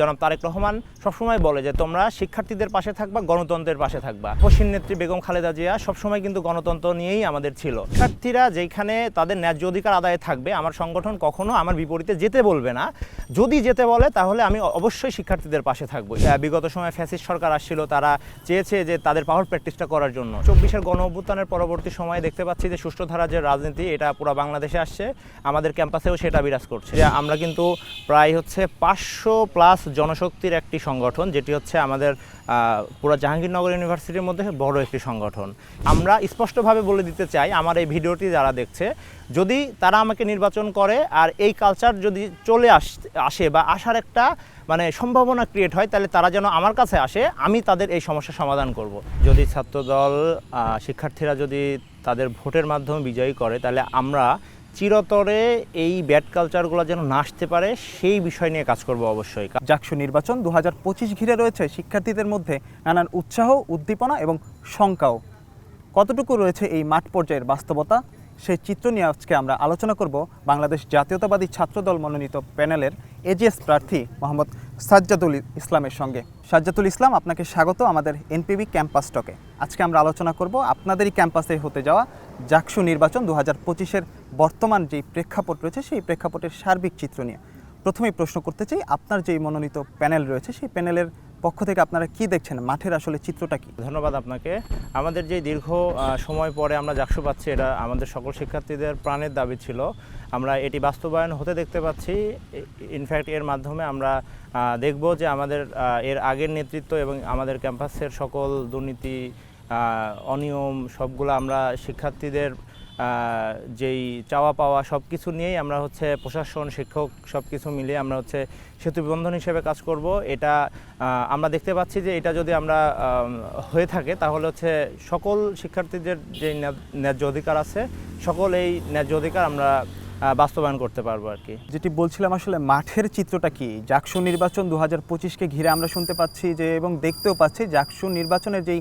জনাব তারেক রহমান সবসময় বলে যে তোমরা শিক্ষার্থীদের পাশে থাকবা, গণতন্ত্রের পাশে থাকবা। পশ্চিম নেত্রী বেগম খালেদা জিয়া সবসময় কিন্তু গণতন্ত্র নিয়েই আমাদের ছিল। শিক্ষার্থীরা যেখানে তাদের ন্যায্য অধিকার আদায়ে থাকবে, আমার সংগঠন কখনো আমার বিপরীতে যেতে বলবে না। যদি যেতে বলে, তাহলে আমি অবশ্যই শিক্ষার্থীদের পাশে থাকব। বিগত সময় ফ্যাসিস্ট সরকার আসছিল, তারা চেয়েছে যে তাদের পাওয়ার প্র্যাকটিসটা করার জন্য। চব্বিশের গণ অভ্যুত্থানের পরবর্তী সময়ে দেখতে পাচ্ছি যে সুষ্ঠু ধারা যে রাজনীতি, এটা পুরো বাংলাদেশে আসছে। আমাদের ক্যাম্পাসেও সেটা বিরাজ করছে। আমরা কিন্তু প্রায় হচ্ছে পাঁচশো প্লাস জনশক্তির একটি সংগঠন, যেটি হচ্ছে আমাদের পুরো জাহাঙ্গীরনগর ইউনিভার্সিটির মধ্যে বড় একটি সংগঠন। আমরা স্পষ্টভাবে বলে দিতে চাই, আমার এই ভিডিওটি যারা দেখছে, যদি তারা আমাকে নির্বাচন করে আর এই কালচার যদি চলে আস, আসে বা আসার একটা মানে সম্ভাবনা ক্রিয়েট হয়, তাহলে তারা যেন আমার কাছে আসে, আমি তাদের এই সমস্যার সমাধান করব। যদি ছাত্রদল শিক্ষার্থীরা যদি তাদের ভোটের মাধ্যমে বিজয়ী করে, তাহলে আমরা চিরতরে এই ব্যাড কালচারগুলো যেন না আসতে পারে, সেই বিষয় নিয়ে কাজ করব অবশ্যই। জাকসু নির্বাচন দু হাজার পঁচিশ ঘিরে রয়েছে। শিক্ষার্থীদের মধ্যে নানান উৎসাহ, উদ্দীপনা এবং শঙ্কাও। কতটুকু রয়েছে এই মাঠ পর্যায়ের বাস্তবতা? সেই চিত্র নিয়ে আজকে আমরা আলোচনা করব বাংলাদেশ জাতীয়তাবাদী ছাত্রদল মনোনীত প্যানেলের এজিএস প্রার্থী মোহাম্মদ সাজ্জাদুল ইসলামের সঙ্গে। সাজ্জাদুল ইসলাম, আপনাকে স্বাগত আমাদের এনপিবি ক্যাম্পাস টকে। আজকে আমরা আলোচনা করব আপনাদেরই ক্যাম্পাসে হতে যাওয়া জাকসু নির্বাচন দু হাজার পঁচিশের বর্তমান যেই প্রেক্ষাপট রয়েছে, সেই প্রেক্ষাপটের সার্বিক চিত্র নিয়ে প্রথমেই প্রশ্ন করতে চাই, আপনার যেই মনোনীত প্যানেল রয়েছে, সেই প্যানেলের পক্ষ থেকে আপনারা কি দেখছেন? মাঠের আসলে চিত্রটা কি? ধন্যবাদ আপনাকে। আমাদের যে দীর্ঘ সময় পরে আমরা জাকসু পাচ্ছি, এটা আমাদের সকল শিক্ষার্থীদের প্রাণের দাবি ছিল। আমরা এটি বাস্তবায়ন হতে দেখতে পাচ্ছি। ইনফ্যাক্ট এর মাধ্যমে আমরা দেখব যে আমাদের এর আগের নেতৃত্ব এবং আমাদের ক্যাম্পাসের সকল দুর্নীতি অনিয়ম সবগুলো আমরা শিক্ষার্থীদের যেই চাওয়া পাওয়া সব কিছু নিয়েই আমরা হচ্ছে প্রশাসন, শিক্ষক সব কিছু মিলিয়ে আমরা হচ্ছে সেতু বন্ধন হিসেবে কাজ করব। এটা আমরা দেখতে পাচ্ছি যে এটা যদি আমরা হয়ে থাকে তাহলে হচ্ছে সকল শিক্ষার্থীদের যে ন্যা- ন্যায্য অধিকার আছে সকল এই ন্যায্য অধিকার আমরা বাস্তবায়ন করতে পারব আর কি। যেটি বলছিলাম আসলে মাঠের চিত্রটা কি? জাকসু নির্বাচন দু হাজার পঁচিশকে ঘিরে আমরা শুনতে পাচ্ছি যে এবং দেখতেও পাচ্ছি জাকসু নির্বাচনের যেই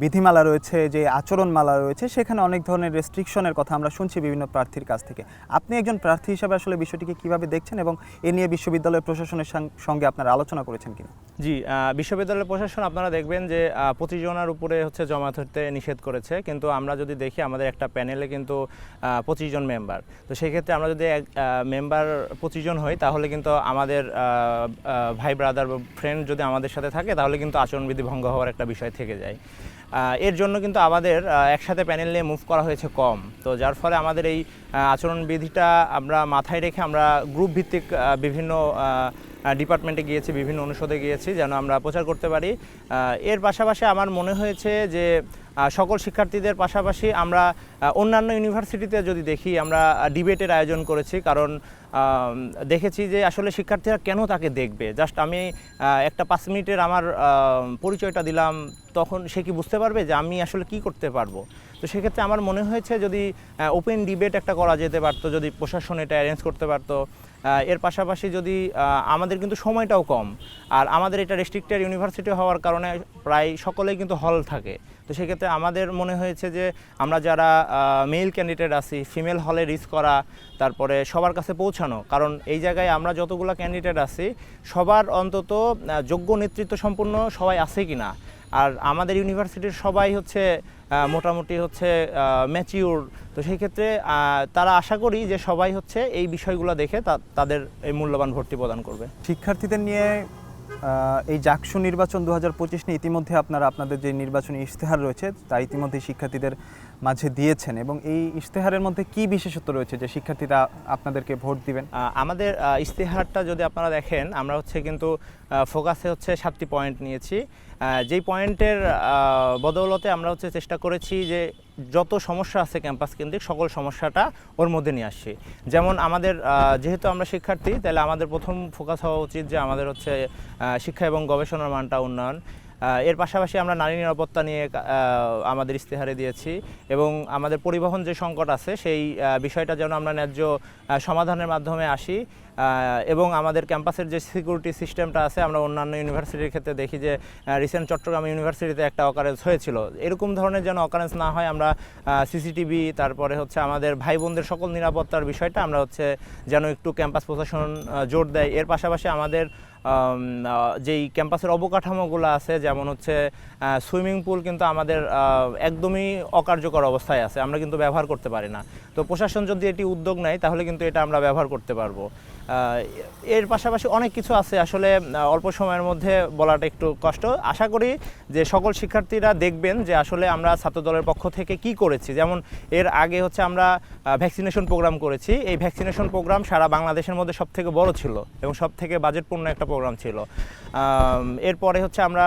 বিধিমালা রয়েছে, যে আচরণমালা রয়েছে, সেখানে অনেক ধরনের রেস্ট্রিকশনের কথা আমরা শুনছি বিভিন্ন প্রার্থীর কাছ থেকে। আপনি একজন প্রার্থী হিসাবে আসলে বিষয়টিকে কীভাবে দেখছেন এবং এ নিয়ে বিশ্ববিদ্যালয় প্রশাসনের সঙ্গে আপনারা আলোচনা করেছেন কিনা? জি বিশ্ববিদ্যালয় প্রশাসন আপনারা দেখবেন যে পঁচিশ উপরে হচ্ছে জমা ধরতে নিষেধ করেছে। কিন্তু আমরা যদি দেখি, আমাদের একটা প্যানেলে কিন্তু পঁচিশ জন মেম্বার তো সেই ক্ষেত্রে আমরা যদি এক মেম্বার পঁচিশ জন হই, তাহলে কিন্তু আমাদের ভাই ব্রাদার বা ফ্রেন্ড যদি আমাদের সাথে থাকে, তাহলে কিন্তু আচরণবিধি ভঙ্গ হওয়ার একটা বিষয় থেকে যায়। এর জন্য কিন্তু আমাদের একসাথে প্যানেল নিয়ে মুভ করা হয়েছে কম। তো যার ফলে আমাদের এই আচরণবিধিটা আমরা মাথায় রেখে আমরা গ্রুপ ভিত্তিক বিভিন্ন ডিপার্টমেন্টে গিয়েছি, বিভিন্ন অনুষদে গিয়েছি যেন আমরা প্রচার করতে পারি। এর পাশাপাশি আমার মনে হয়েছে যে সকল শিক্ষার্থীদের পাশাপাশি আমরা অন্যান্য ইউনিভার্সিটিতে যদি দেখি, আমরা ডিবেটের আয়োজন করেছি। কারণ দেখেছি যে আসলে শিক্ষার্থীরা কেন তাকে দেখবে? জাস্ট আমি একটা পাঁচ মিনিটের আমার পরিচয়টা দিলাম, তখন সে কি বুঝতে পারবে যে আমি আসলে কি করতে পারব? তো সেক্ষেত্রে আমার মনে হয়েছে যদি ওপেন ডিবেট একটা করা যেতে পারতো, যদি প্রশাসন এটা অ্যারেঞ্জ করতে পারতো এর পাশাপাশি যদি আমাদের কিন্তু সময়টাও কম। আর আমাদের এটা রেস্ট্রিক্টেড ইউনিভার্সিটি হওয়ার কারণে প্রায় সকলেই কিন্তু হল থাকে। তো সেক্ষেত্রে আমাদের মনে হয়েছে যে আমরা যারা মেল ক্যান্ডিডেট আছি ফিমেল হলে রিচ করা, তারপরে সবার কাছে পৌঁছানো, কারণ এই জায়গায় আমরা যতগুলো ক্যান্ডিডেট আছি, সবার অন্তত যোগ্য নেতৃত্ব সম্পূর্ণ সবাই আছে কি না আর আমাদের ইউনিভার্সিটির সবাই হচ্ছে মোটামুটি হচ্ছে ম্যাচিউর তো সেই ক্ষেত্রে তারা আশা করি যে সবাই হচ্ছে এই বিষয়গুলো দেখে তাদের এই মূল্যবান ভর্তি প্রদান করবে। শিক্ষার্থীদের নিয়ে এই জাকসু নির্বাচন দু হাজার পঁচিশ নিয়ে ইতিমধ্যে আপনারা, আপনাদের যে নির্বাচনী ইশতেহার রয়েছে, তা ইতিমধ্যে শিক্ষার্থীদের মাঝে দিয়েছেন এবং এই ইশতেহারের মধ্যে কি বিশেষত্ব রয়েছে যে শিক্ষার্থীরা আপনাদেরকে ভোট দিবেন? আমাদের ইশতেহারটা যদি আপনারা দেখেন, আমরা হচ্ছে কিন্তু ফোকাসে হচ্ছে সাতটি পয়েন্ট নিয়েছি। যেই পয়েন্টের বদৌলতে আমরা হচ্ছে চেষ্টা করেছি যে যত সমস্যা আছে ক্যাম্পাস কেন্দ্রিক, সকল সমস্যাটা ওর মধ্যে নিয়ে আসছি। যেমন আমাদের যেহেতু আমরা শিক্ষার্থী, তাহলে আমাদের প্রথম ফোকাস হওয়া উচিত যে আমাদের হচ্ছে শিক্ষা এবং গবেষণার মানটা উন্নয়ন। এর পাশাপাশি আমরা নারী নিরাপত্তা নিয়ে আমাদের ইস্তেহারে দিয়েছি এবং আমাদের পরিবহন যে সংকট আছে, সেই বিষয়টা যেন আমরা ন্যায্য সমাধানের মাধ্যমে আসি এবং আমাদের ক্যাম্পাসের যে সিকিউরিটি সিস্টেমটা আছে, আমরা অন্যান্য ইউনিভার্সিটির ক্ষেত্রে দেখি যে রিসেন্ট চট্টগ্রাম ইউনিভার্সিটিতে একটা অকারেন্স হয়েছিল। এরকম ধরনের যেন অকারেন্স না হয়, আমরা সিসিটিভি, তারপরে হচ্ছে আমাদের ভাই বোনদের সকল নিরাপত্তার বিষয়টা, আমরা হচ্ছে যেন একটু ক্যাম্পাস প্রশাসন জোর দেয়। এর পাশাপাশি আমাদের যেই ক্যাম্পাসের অবকাঠামোগুলো আছে, যেমন হচ্ছে সুইমিং পুল কিন্তু আমাদের একদমই অকার্যকর অবস্থায় আছে, আমরা কিন্তু ব্যবহার করতে পারি না। তো প্রশাসন যদি এটি উদ্যোগ নেয়, তাহলে কিন্তু এটা আমরা ব্যবহার করতে পারব। এর পাশাপাশি অনেক কিছু আছে, আসলে অল্প সময়ের মধ্যে বলাটা একটু কষ্ট। আশা করি যে সকল শিক্ষার্থীরা দেখবেন যে আসলে আমরা ছাত্রদলের পক্ষ থেকে কি করেছি। যেমন, এর আগে হচ্ছে আমরা ভ্যাকসিনেশন প্রোগ্রাম করেছি। এই ভ্যাকসিনেশন প্রোগ্রাম সারা বাংলাদেশের মধ্যে সব থেকে বড় ছিল এবং সব থেকে বাজেটপূর্ণ একটা প্রোগ্রাম ছিল। এরপরে হচ্ছে আমরা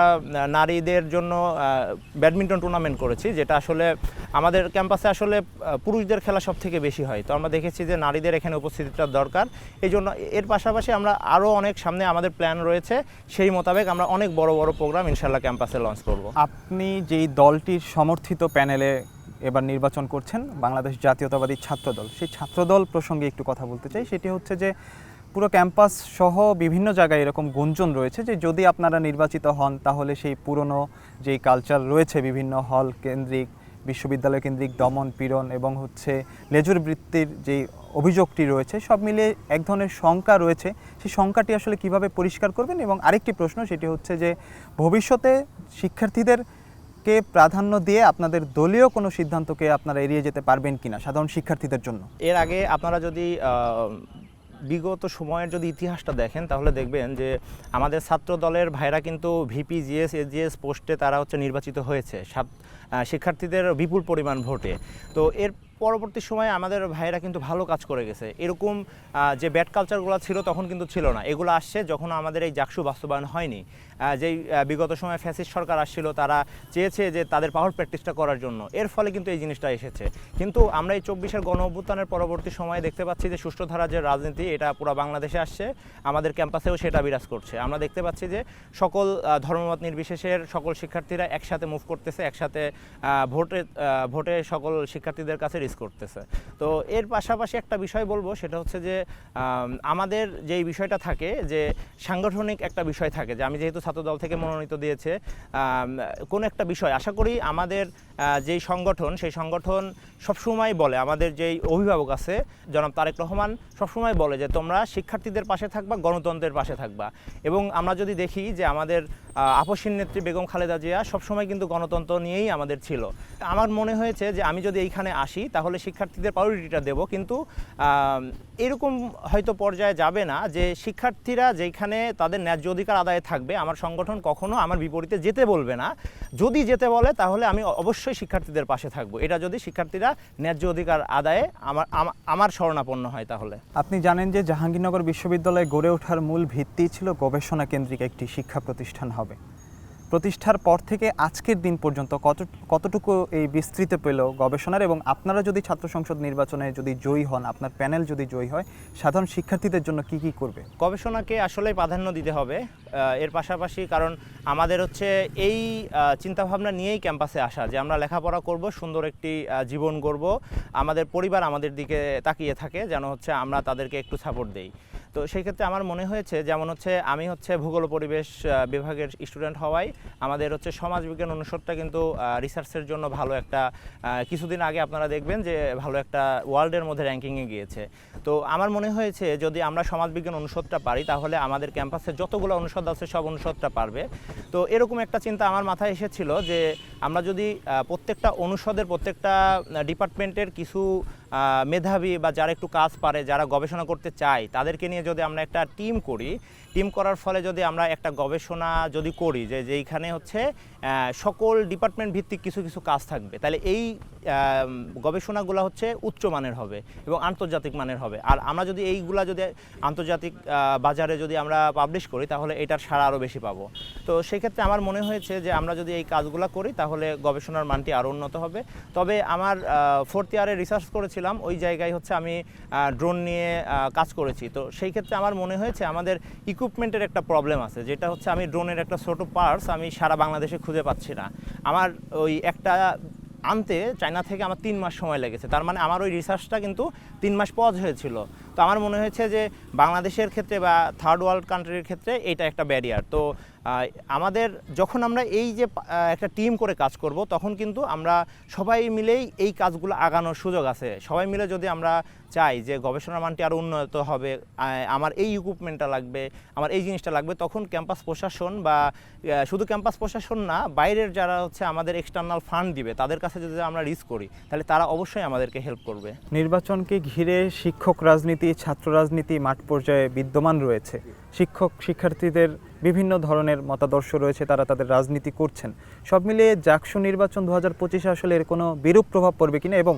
নারীদের জন্য ব্যাডমিন্টন টুর্নামেন্ট করেছি, যেটা আসলে আমাদের ক্যাম্পাসে আসলে পুরুষদের খেলা সব থেকে বেশি হয়। তো আমরা দেখেছি যে নারীদের এখানে উপস্থিতিটা দরকার। এই জন্য এর পাশাপাশি আমরা আরও অনেক সামনে আমাদের প্ল্যান রয়েছে। সেই মোতাবেক আমরা অনেক বড় বড় প্রোগ্রাম ইনশাল্লাহ ক্যাম্পাসে লঞ্চ করব। আপনি যেই দলটির সমর্থিত প্যানেলে এবার নির্বাচন করছেন বাংলাদেশ জাতীয়তাবাদী ছাত্রদল। সেই ছাত্রদল প্রসঙ্গে একটু কথা বলতে চাই। সেটি হচ্ছে যে, পুরো ক্যাম্পাস সহ বিভিন্ন জায়গায় এরকম গুঞ্জন রয়েছে যে, যদি আপনারা নির্বাচিত হন, তাহলে সেই পুরনো যেই কালচার রয়েছে, বিভিন্ন হল কেন্দ্রিক, বিশ্ববিদ্যালয় কেন্দ্রিক, দমন পীড়ন এবং হচ্ছে লেজুর বৃত্তির যেই অভিযোগটি রয়েছে, সব মিলিয়ে এক ধরনের শঙ্কা রয়েছে। সেই শঙ্কাটি আসলে কীভাবে পরিষ্কার করবেন? এবং আরেকটি প্রশ্ন, সেটি হচ্ছে যে, ভবিষ্যতে শিক্ষার্থীদের কে প্রাধান্য দিয়ে আপনাদের দলীয় কোনো সিদ্ধান্তকে আপনারা এড়িয়ে যেতে পারবেন কিনা সাধারণ শিক্ষার্থীদের জন্য? এর আগে আপনারা যদি বিগত সময়ের যদি ইতিহাসটা দেখেন, তাহলে দেখবেন যে আমাদের ছাত্র দলের ভাইরা কিন্তু ভিপি, জিএস এজিএস পোস্টে তারা হচ্ছে নির্বাচিত হয়েছে। শিক্ষার্থীদের বিপুল পরিমাণ ভোটে। তো এর পরবর্তী সময়ে আমাদের ভাইরা কিন্তু ভালো কাজ করে গেছে। এরকম যে ব্যাড কালচারগুলো ছিল তখন কিন্তু ছিল না। এগুলো আসছে যখন আমাদের এই জাকসু বাস্তবায়ন হয়নি। যেই বিগত সময়ে ফ্যাসিস্ট সরকার আসছিল, তারা চেয়েছে যে তাদের পাওয়ার প্র্যাকটিসটা করার জন্য। এর ফলে কিন্তু এই জিনিসটা এসেছে। কিন্তু আমরা এই চব্বিশের গণ অভ্যুত্থানের পরবর্তী সময়ে দেখতে পাচ্ছি যে সুষ্ঠু ধারা যে রাজনীতি, এটা পুরো বাংলাদেশে আসছে। আমাদের ক্যাম্পাসেও সেটা বিরাজ করছে। আমরা দেখতে পাচ্ছি যে সকল ধর্মমত নির্বিশেষের সকল শিক্ষার্থীরা একসাথে মুভ করতেছে, একসাথে ভোটে ভোটে সকল শিক্ষার্থীদের কাছে রিস্ক করতেছে। তো এর পাশাপাশি একটা বিষয় বলব, সেটা হচ্ছে যে আমাদের যেই বিষয়টা থাকে, যে সাংগঠনিক একটা বিষয় থাকে, যে আমি যেহেতু ছাত্রদল থেকে মনোনীত দিয়েছে কোন একটা বিষয়, আশা করি আমাদের যেই সংগঠন, সেই সংগঠন সবসময় বলে, আমাদের যেই অভিভাবক আছে, জনাব তারেক রহমান, সবসময় বলে যে তোমরা শিক্ষার্থীদের পাশে থাকবা, গণতন্ত্রের পাশে থাকবা। এবং আমরা যদি দেখি যে আমাদের আপসীন নেত্রী বেগম খালেদা জিয়া সবসময় কিন্তু গণতন্ত্র নিয়েই আমাদের ছিল। আমার মনে হয়েছে যে আমি যদি এইখানে আসি, তাহলে শিক্ষার্থীদের প্রায়োরিটিটা দেব। কিন্তু এরকম হয়তো পর্যায়ে যাবে না যে শিক্ষার্থীরা যেখানে তাদের ন্যায্য অধিকার আদায়ে থাকবে, আমার সংগঠন কখনো আমার বিপরীতে যেতে বলবে না। যদি যেতে বলে, তাহলে আমি অবশ্যই শিক্ষার্থীদের পাশে থাকব। এটা যদি শিক্ষার্থীরা ন্যায্য অধিকার আদায়ে আমার আমার শরণাপন্ন হয় তাহলে। আপনি জানেন যে জাহাঙ্গীরনগর বিশ্ববিদ্যালয়ে গড়ে ওঠার মূল ভিত্তি ছিল গবেষণা কেন্দ্রিক একটি শিক্ষা প্রতিষ্ঠান হবে। প্রতিষ্ঠার পর থেকে আজকের দিন পর্যন্ত কত, কতটুকু এই বিস্তৃত পেল গবেষণার এবং আপনারা যদি ছাত্র সংসদ নির্বাচনে যদি জয়ী হন, আপনার প্যানেল যদি জয়ী হয়, সাধারণ শিক্ষার্থীদের জন্য কি কি করবে? গবেষণাকে আসলেই প্রাধান্য দিতে হবে। এর পাশাপাশি কারণ আমাদের হচ্ছে এই চিন্তাভাবনা নিয়েই ক্যাম্পাসে আসা যে আমরা লেখাপড়া করব, সুন্দর একটি জীবন গড়ব। আমাদের পরিবার আমাদের দিকে তাকিয়ে থাকে যেন হচ্ছে আমরা তাদেরকে একটু সাপোর্ট দেই। তো সেই ক্ষেত্রে আমার মনে হয়েছে যেমন হচ্ছে আমি হচ্ছে ভূগোল পরিবেশ বিভাগের স্টুডেন্ট হওয়ায় আমাদের হচ্ছে সমাজবিজ্ঞান অনুষদটা কিন্তু রিসার্চের জন্য ভালো একটা কিছুদিন আগে আপনারা দেখবেন যে ভালো একটা ওয়ার্ল্ডের মধ্যে র্যাঙ্কিংয়ে গিয়েছে। তো আমার মনে হয়েছে যদি আমরা সমাজবিজ্ঞান অনুষদটা পারি তাহলে আমাদের ক্যাম্পাসে যতগুলো অনুষদ আছে সব অনুষদটা পারবে। তো এরকম একটা চিন্তা আমার মাথায় এসেছিল যে আমরা যদি প্রত্যেকটা অনুষদের প্রত্যেকটা ডিপার্টমেন্টের কিছু মেধাবী বা যারা একটু কাজ পারে, যারা গবেষণা করতে চায়, তাদেরকে নিয়ে যদি আমরা একটা টিম করি টিম করার ফলে যদি আমরা একটা গবেষণা যদি করি যে যেইখানে হচ্ছে সকল ডিপার্টমেন্ট ভিত্তিক কিছু কিছু কাজ থাকবে, তাহলে এই গবেষণাগুলো হচ্ছে উচ্চ মানের হবে এবং আন্তর্জাতিক মানের হবে। আর আমরা যদি এইগুলা যদি আন্তর্জাতিক বাজারে যদি আমরা পাবলিশ করি, তাহলে এটার সারা আরও বেশি পাবো। তো সেক্ষেত্রে আমার মনে হয়েছে যে আমরা যদি এই কাজগুলো করি, তাহলে গবেষণার মানটি আরও উন্নত হবে। তবে আমার ফোর্থ ইয়ারে রিসার্চ করেছিলাম, ওই জায়গায় হচ্ছে আমি ড্রোন নিয়ে কাজ করেছি। তো সেই ক্ষেত্রে আমার মনে হয়েছে আমাদের ইকুইপমেন্টের একটা প্রবলেম আছে, যেটা হচ্ছে আমি ড্রোনের একটা ছোটো পার্টস আমি সারা বাংলাদেশে খুঁজে পাচ্ছি না। আমার ওই একটা আনতে চায়না থেকে আমার তিন মাস সময় লেগেছে, তার মানে আমার ওই রিসার্চটা কিন্তু তিন মাস পজ হয়েছিল। তো আমার মনে হয়েছে যে বাংলাদেশের ক্ষেত্রে বা থার্ড ওয়ার্ল্ড কান্ট্রির ক্ষেত্রে এটা একটা ব্যারিয়ার তো আমাদের যখন আমরা এই যে একটা টিম করে কাজ করব, তখন কিন্তু আমরা সবাই মিলেই এই কাজগুলো আগানোর সুযোগ আছে। সবাই মিলে যদি আমরা চাই যে, গবেষণার মানটি আরও উন্নত হবে আমার এই ইকুইপমেন্টটা লাগবে, আমার এই জিনিসটা লাগবে, তখন ক্যাম্পাস প্রশাসন বা শুধু ক্যাম্পাস প্রশাসন না, বাইরের যারা হচ্ছে আমাদের এক্সটার্নাল ফান্ড দিবে, তাদের কাছে যদি আমরা রিস্ক করি, তাহলে তারা অবশ্যই আমাদেরকে হেল্প করবে। নির্বাচনকে ঘিরে শিক্ষক রাজনীতি, ছাত্র রাজনীতি মাঠ পর্যায়ে বিদ্যমান রয়েছে। শিক্ষক শিক্ষার্থীদের বিভিন্ন ধরনের মতাদর্শ রয়েছে, তারা তাদের রাজনীতি করছেন। সব মিলিয়ে জাকসু নির্বাচন দু হাজার পঁচিশে আসলে এর কোনো বিরূপ প্রভাব পড়বে কিনা এবং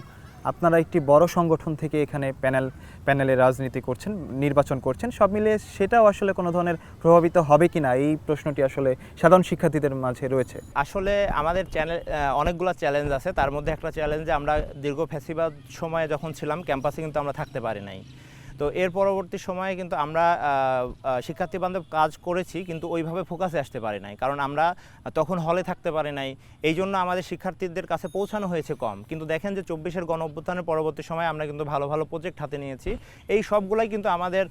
আপনারা একটি বড় সংগঠন থেকে এখানে প্যানেল, প্যানেলে রাজনীতি করছেন, নির্বাচন করছেন, সব মিলিয়ে সেটাও আসলে কোনো ধরনের প্রভাবিত হবে কিনা? এই প্রশ্নটি আসলে সাধারণ শিক্ষার্থীদের মাঝে রয়েছে। আসলে আমাদের চ্যানেল অনেকগুলো চ্যালেঞ্জ আছে। তার মধ্যে একটা চ্যালেঞ্জে আমরা দীর্ঘ ফেসিবাদ সময়ে যখন ছিলাম, ক্যাম্পাসে কিন্তু আমরা থাকতে পারি নাই। তো এর পরবর্তী সময়ে কিন্তু আমরা শিক্ষার্থী বান্ধব কাজ করেছি কিন্তু ওইভাবে ফোকাসে আসতে পারি নাই। কারণ আমরা তখন হলে থাকতে পারি নাই। এই জন্য আমাদের শিক্ষার্থীদের কাছে পৌঁছানো হয়েছে কম। কিন্তু দেখেন যে চব্বিশের গণ অভ্যুত্থানের পরবর্তী সময়ে আমরা কিন্তু ভালো ভালো প্রজেক্ট হাতে নিয়েছি। এই সবগুলাই কিন্তু আমাদের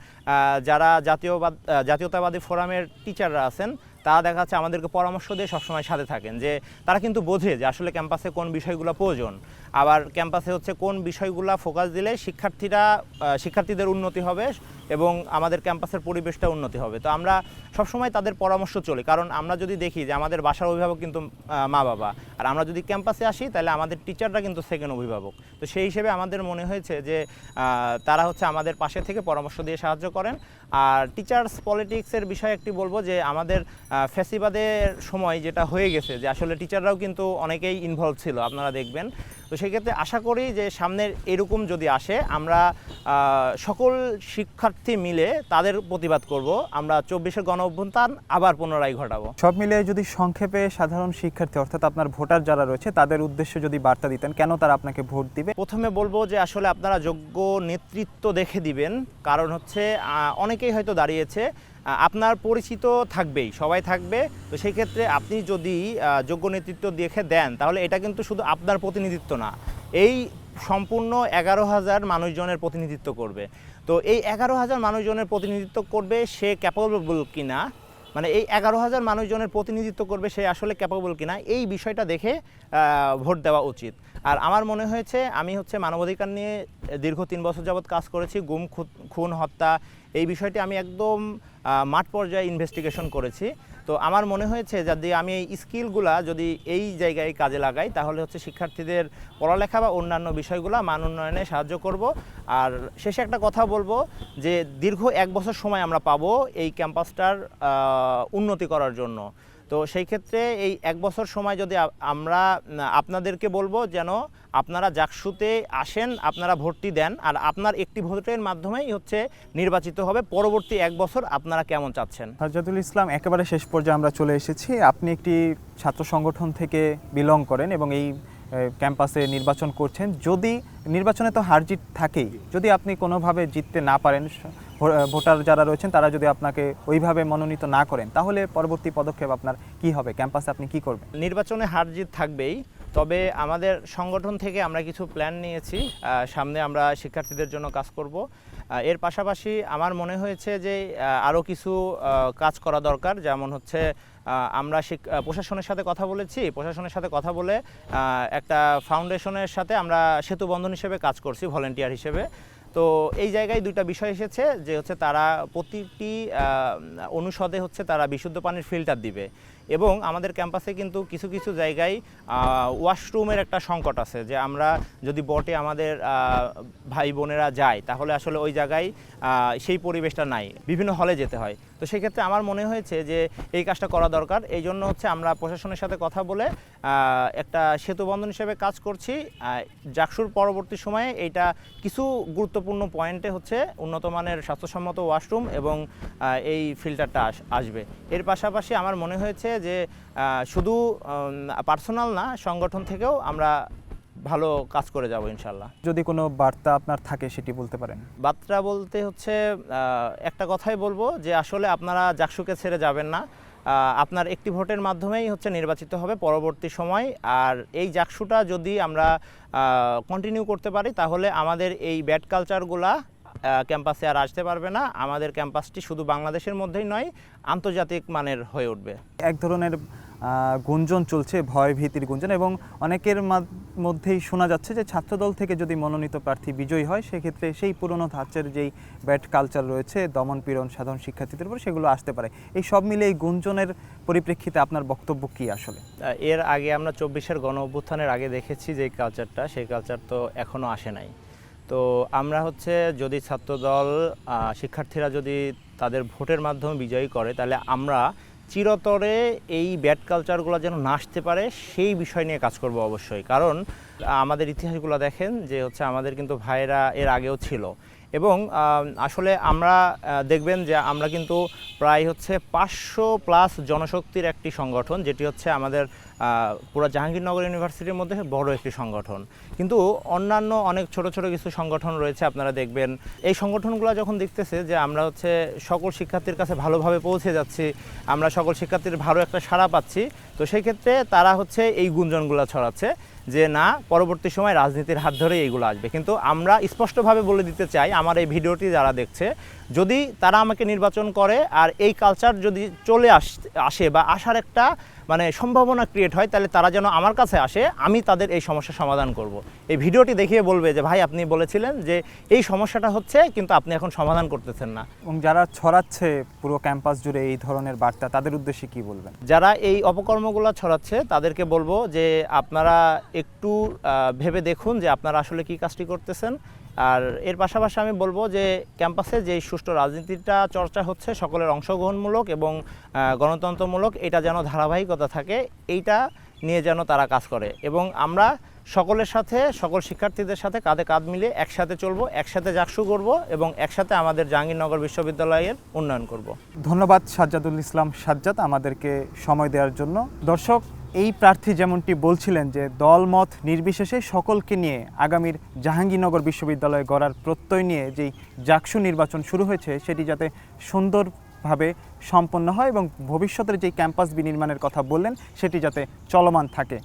যারা জাতীয়বাদ জাতীয়তাবাদী ফোরামের টিচাররা আছেন, তারা দেখা যাচ্ছে আমাদেরকে পরামর্শ দিয়ে সবসময় সাথে থাকেন। যে তারা কিন্তু বোঝে যে আসলে ক্যাম্পাসে কোন বিষয়গুলো প্রয়োজন। আবার ক্যাম্পাসে হচ্ছে কোন বিষয়গুলো ফোকাস দিলে শিক্ষার্থীরা শিক্ষার্থীদের উন্নতি হবে এবং আমাদের ক্যাম্পাসের পরিবেশটা উন্নতি হবে। তো আমরা সবসময় তাদের পরামর্শ চলি কারণ আমরা যদি দেখি যে আমাদের বাসার অভিভাবক কিন্তু মা বাবা আর আমরা যদি ক্যাম্পাসে আসি তাহলে আমাদের টিচাররা কিন্তু সেকেন্ড অভিভাবক। তো সেই হিসেবে আমাদের মনে হয়েছে যে তারা হচ্ছে আমাদের পাশে থেকে পরামর্শ দিয়ে সাহায্য করেন। আর টিচার্স পলিটিক্সের বিষয়ে একটি বলব যে আমাদের আহ, ফ্যাসিবাদের সময় যেটা হয়ে গেছে যে আসলে টিচাররাও কিন্তু অনেকেই ইনভলভ ছিল আপনারা দেখবেন। তো সেক্ষেত্রে আশা করি যে সামনের এরকম যদি আসে আমরা সকল শিক্ষার্থী মিলে তাদের প্রতিবাদ করব। আমরা চব্বিশের গণ অভ্যুত্থান আবার পুনরায় ঘটাবো। সব মিলিয়ে যদি সংক্ষেপে সাধারণ শিক্ষার্থী অর্থাৎ আপনার ভোটার যারা রয়েছে তাদের উদ্দেশ্যে যদি বার্তা দিতেন কেন তারা আপনাকে ভোট দিবে? প্রথমে বলব যে আসলে আপনারা যোগ্য নেতৃত্ব দেখে দিবেন। কারণ হচ্ছে অনেকেই হয়তো দাঁড়িয়েছে আপনার পরিচিত থাকবেই সবাই থাকবে। তো সেই ক্ষেত্রে আপনি যদি যোগ্য নেতৃত্ব দেখে দেন তাহলে এটা কিন্তু শুধু আপনার প্রতিনিধিত্ব না এই সম্পূর্ণ এগারো হাজার মানুষজনের প্রতিনিধিত্ব করবে। তো এই এগারো হাজার মানুষজনের প্রতিনিধিত্ব করবে সে ক্যাপাবল কিনা? মানে এই এগারো হাজার মানুষজনের প্রতিনিধিত্ব করবে সে আসলে ক্যাপাবল কিনা? এই বিষয়টা দেখে ভোট দেওয়া উচিত। আর আমার মনে হয়েছে, আমি হচ্ছে মানবাধিকার নিয়ে দীর্ঘ তিন বছর যাবৎ কাজ করেছি, গুম, খুন হত্যা, এই বিষয়টি আমি একদম মাঠ পর্যায়ে ইনভেস্টিগেশন করেছি। তো আমার মনে হয়েছে, যদি আমি এই স্কিলগুলা যদি এই জায়গায় কাজে লাগাই, তাহলে হচ্ছে শিক্ষার্থীদের পড়ালেখা বা অন্যান্য বিষয়গুলো মান উন্নয়নে সাহায্য করব। আর শেষে একটা কথা বলব, যে দীর্ঘ এক বছর সময় আমরা পাবো এই ক্যাম্পাসটার উন্নতি করার জন্য। তো সেই ক্ষেত্রে এই এক বছর সময় যদি আমরা আপনাদেরকে বলব যেন আপনারা জাকসুতে আসেন, আপনারা ভর্তি দেন, আর আপনার একটি ভোটের মাধ্যমেই হচ্ছে নির্বাচিত হবে। পরবর্তী এক বছর আপনারা কেমন চাচ্ছেন? সাজ্জাদুল ইসলাম, একেবারে শেষ পর্যায়ে আমরা চলে এসেছি। আপনি একটি ছাত্র সংগঠন থেকে বিলং করেন এবং এই ক্যাম্পাসে নির্বাচন করছেন, যদি নির্বাচনে তো হার জিত থাকেই, যদি আপনি কোনোভাবে জিততে না পারেন ভোটার যারা রয়েছেন তারা যদি আপনাকে ওইভাবে মনোনীত না করেন, তাহলে পরবর্তী পদক্ষেপ আপনার কি হবে? ক্যাম্পাসে আপনি কি করবেন? নির্বাচনে হার জিত থাকবেই, তবে আমাদের সংগঠন থেকে আমরা কিছু প্ল্যান নিয়েছি। সামনে আমরা শিক্ষার্থীদের জন্য কাজ করব। এর পাশাপাশি আমার মনে হয়েছে যে আরও কিছু কাজ করা দরকার। যেমন হচ্ছে আমরা প্রশাসনের সাথে কথা বলেছি। প্রশাসনের সাথে কথা বলে একটা ফাউন্ডেশনের সাথে আমরা সেতু বন্ধন হিসেবে কাজ করছি, ভলেন্টিয়ার হিসেবে। তো এই জায়গায় দুইটা বিষয় এসেছে, যে হচ্ছে তারা প্রতিটি অনুষদে হচ্ছে তারা বিশুদ্ধ পানির ফিল্টার দিবে। এবং আমাদের ক্যাম্পাসে কিন্তু কিছু কিছু জায়গায় ওয়াশরুমের একটা সংকট আছে যে আমরা যদি বটে আমাদের ভাই বোনেরা যায়, তাহলে আসলে ওই জায়গায় সেই পরিবেশটা নাই। বিভিন্ন হলে যেতে হয়। তো সেক্ষেত্রে আমার মনে হয়েছে যে এই কাজটা করা দরকার। এই জন্য হচ্ছে আমরা প্রশাসনের সাথে কথা বলে একটা সেতু বন্ধন হিসেবে কাজ করছি। জাকসুর পরবর্তী সময়ে এইটা কিছু গুরুত্বপূর্ণ পয়েন্টে হচ্ছে উন্নত মানের স্বাস্থ্যসম্মত ওয়াশরুম এবং এই ফিল্টারটা আস- আসবে। এর পাশাপাশি আমার মনে হয়েছে যে শুধু পার্সোনাল না, সংগঠন থেকেও আমরা ভালো কাজ করে যাব ইনশাল্লাহ। যদি কোনো বার্তা আপনার থাকে সেটি বলতে পারেন। বার্তা বলতে হচ্ছে একটা কথাই বলব যে আসলে আপনারা জাকসুকে ছেড়ে যাবেন না। আপনার একটি ভোটের মাধ্যমেই হচ্ছে নির্বাচিত হবে পরবর্তী সময়। আর এই জাকসুটা যদি আমরা কন্টিনিউ করতে পারি তাহলে আমাদের এই ব্যাড কালচারগুলা ক্যাম্পাসে আর আসতে পারবে না। আমাদের ক্যাম্পাসটি শুধু বাংলাদেশের মধ্যেই নয় আন্তর্জাতিক মানের হয়ে উঠবে। এক ধরনের গুঞ্জন চলছে ভয় ভীতির গুঞ্জন এবং অনেকের মধ্যেই শোনা যাচ্ছে যে ছাত্রদল থেকে যদি মনোনীত প্রার্থী বিজয়ী হয়, সেক্ষেত্রে সেই পুরনো ধাঁচের যেই ব্যাড কালচার রয়েছে, দমন পীড়ন সাধারণ শিক্ষার্থীদের উপর সেগুলো আসতে পারে। এই সব মিলে এই গুঞ্জনের পরিপ্রেক্ষিতে আপনার বক্তব্য কী আসলে? এর আগে আমরা চব্বিশের গণ অভ্যুত্থানের আগে দেখেছি যে কালচারটা সেই কালচার তো এখনও আসে নাই। তো আমরা হচ্ছে যদি ছাত্রদল শিক্ষার্থীরা যদি তাদের ভোটের মাধ্যমে বিজয়ী করে, তাহলে আমরা চিরতরে এই ব্যাড কালচারগুলো যেন না আসতে পারে, সেই বিষয় নিয়ে কাজ করব অবশ্যই। কারণ, আমাদের ইতিহাসগুলো দেখেন যে হচ্ছে আমাদের কিন্তু ভাইয়েরা এর আগেও ছিল। এবং আসলে আমরা দেখবেন যে আমরা কিন্তু প্রায় হচ্ছে পাঁচশো প্লাস জনশক্তির একটি সংগঠন, যেটি হচ্ছে আমাদের পুরো জাহাঙ্গীরনগর ইউনিভার্সিটির মধ্যে বড় একটি সংগঠন। কিন্তু অন্যান্য অনেক ছোট ছোট কিছু সংগঠন রয়েছে, আপনারা দেখবেন। এই সংগঠনগুলো যখন দেখতেছে যে আমরা হচ্ছে সকল শিক্ষার্থীর কাছে ভালোভাবে পৌঁছে যাচ্ছি, আমরা সকল শিক্ষার্থীর ভালো একটা সাড়া পাচ্ছি, তো সেই ক্ষেত্রে তারা হচ্ছে এই গুঞ্জনগুলো ছড়াচ্ছে যে, না, পরবর্তী সময় রাজনীতির হাত ধরে এইগুলো আসবে। কিন্তু আমরা স্পষ্টভাবে বলে দিতে চাই, আমার এই ভিডিওটি যারা দেখছে, যদি তারা আমাকে নির্বাচন করে আর এই কালচার যদি চলে আস, আসে বা আসার একটা মানে সম্ভাবনা ক্রিয়েট হয় তাহলে তারা যেন আমার কাছে আসে আমি তাদের এই সমস্যার সমাধান করব। এই ভিডিওটি দেখিয়ে বলবে যে ভাই আপনি বলেছিলেন যে এই সমস্যাটা হচ্ছে কিন্তু আপনি এখন সমাধান করতেছেন না। এবং যারা ছড়াচ্ছে পুরো ক্যাম্পাস জুড়ে এই ধরনের বার্তা তাদের উদ্দেশ্যে কি বলবেন? যারা এই অপকর্মগুলো ছড়াচ্ছে তাদেরকে বলব যে আপনারা একটু ভেবে দেখুন যে আপনারা আসলে কি কাজটি করতেছেন। আর এর পাশাপাশি আমি বলব যে ক্যাম্পাসে যে সুষ্ঠু রাজনীতিটা চর্চা হচ্ছে সকলের অংশগ্রহণমূলক এবং গণতন্ত্রমূলক, এটা যেন ধারাবাহিকতা থাকে, এইটা নিয়ে যেন তারা কাজ করে। এবং আমরা সকলের সাথে, সকল শিক্ষার্থীদের সাথে কাঁধে কাঁধ মিলে একসাথে চলবো, একসাথে জাকসু করব এবং একসাথে আমাদের জাহাঙ্গীরনগর বিশ্ববিদ্যালয়ের উন্নয়ন করব। ধন্যবাদ সাজ্জাদুল ইসলাম সাজ্জাদ আমাদেরকে সময় দেওয়ার জন্য। দর্শক এই প্রার্থী যেমনটি বলছিলেন যে দলমত নির্বিশেষে সকলকে নিয়ে আগামীর জাহাঙ্গীরনগর বিশ্ববিদ্যালয় গড়ার প্রত্যয় নিয়ে যেই জাকসু নির্বাচন শুরু হয়েছে, সেটি যাতে সুন্দরভাবে সম্পন্ন হয় এবং ভবিষ্যতের যেই ক্যাম্পাস বিনির্মাণের কথা বললেন, সেটি যাতে চলমান থাকে।